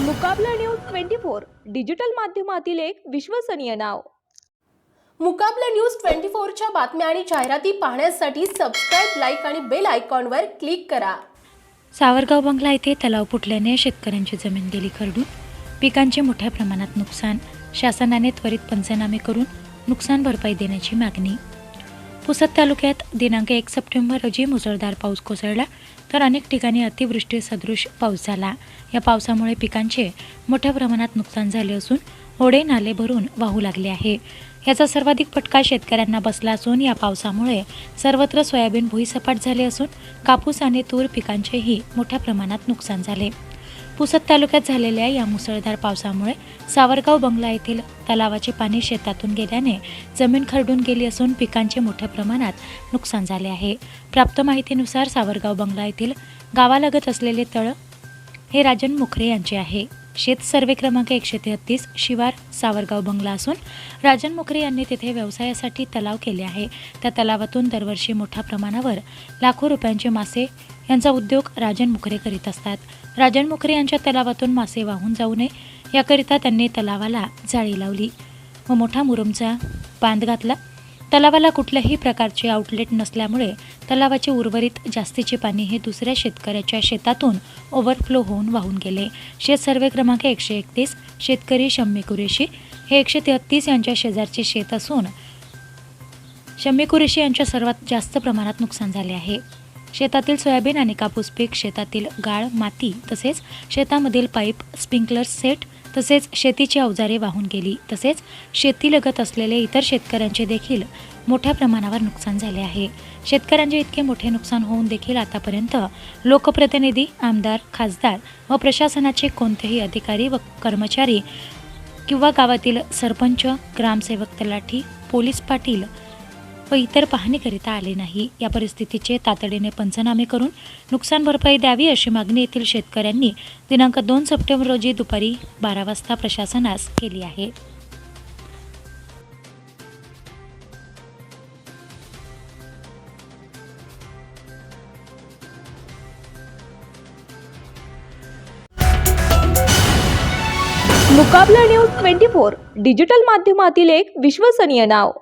Muqabla news twenty four digital माध्यमातील एक विश्वसनीय नाव. मुकाबला न्यूज ट्वेंटी फोरच्या बातम्या आणि जाहिराती पाहण्यासाठी सबस्क्राईब लाईक आणि बेल आयकॉनवर क्लिक करा. सावरगाव बंगला येथे तलाव फुटल्याने शेतकऱ्यांची जमीन गेली खरडून. पिकांचे मोठ्या प्रमाणात नुकसान. शासनाने त्वरित पंचनामे करून नुकसान भरपाई देण्याची मागणी. पुसद तालुक्यात दिनांक एक सप्टेंबर रोजी मुसळधार पाऊस कोसळला तर अनेक ठिकाणी अतिवृष्टी सदृश पाऊस झाला. या पावसामुळे पिकांचे मोठ्या प्रमाणात नुकसान झाले असून ओढे नाले भरून वाहू लागले आहे. याचा सर्वाधिक फटका शेतकऱ्यांना बसला असून या पावसामुळे सर्वत्र सोयाबीन भुईसपाट झाले असून कापूस आणि तूर पिकांचेही मोठ्या प्रमाणात नुकसान झाले. पुसद तालुक्यात झालेल्या या मुसळधार पावसामुळे सावरगाव बंगला येथील तलावाचे पाणी शेतातून गेल्याने जमीन खरडून गेली असून पिकांचे मोठ्या प्रमाणात नुकसान झाले आहे. प्राप्त माहितीनुसार सावरगाव बंगला येथील गावालगत असलेले तळ हे राजन मुखरे यांचे आहे. शेत सर्वे क्रमांक एकशे तेहत्तीस शिवार सावरगाव बंगला असून राजन मुखरे यांनी तिथे व्यवसायासाठी तलाव केले आहे. त्या तलावातून दरवर्षी मोठ्या प्रमाणावर लाखो रुपयांचे मासे यांचा उद्योग राजन मुखरे करीत असतात. राजन मुखरे यांच्या तलावातून मासे वाहून जाऊ नये याकरिता त्यांनी तलावाला जाळी लावली. व मोठा मुरुमचा बांध घातला. तलावाला कुठल्याही प्रकारचे आउटलेट नसल्यामुळे तलावाचे उर्वरित जास्तीचे पाणी हे दुसऱ्या शेतकऱ्याच्या शेतातून ओव्हरफ्लो होऊन वाहून गेले. शेत सर्वे क्रमांक एकशे एकतीस शेतकरी शम्मी कुरेशी हे एकशे तेहत्तीस यांच्या शेजारचे शेत असून शम्मी कुरेशी यांच्या सर्वात जास्त प्रमाणात नुकसान झाले आहे. शेतातील सोयाबीन आणि कापूस पीक शेतातील गाळ माती तसेच शेतामधील पाईप स्प्रिंकलर सेट तसेच शेतीची अवजारे वाहून गेली. तसेच शेतीलगत असलेले इतर शेतकऱ्यांचे देखील मोठ्या प्रमाणावर नुकसान झाले आहे. शेतकऱ्यांचे इतके मोठे नुकसान होऊन देखील आतापर्यंत लोकप्रतिनिधी आमदार खासदार व प्रशासनाचे कोणतेही अधिकारी व कर्मचारी किंवा गावातील सरपंच ग्रामसेवक तलाठी पोलीस पाटील व इतर पाहणीकरिता आले नाही. या परिस्थितीचे तातडीने पंचनामे करून नुकसान भरपाई द्यावी अशी मागणी येथील शेतकऱ्यांनी दिनांक दोन सप्टेंबर रोजी दुपारी बारा वाजता प्रशासनास केली आहे. Muqabla news twenty four digital माध्यमातील एक विश्वसनीय नाव.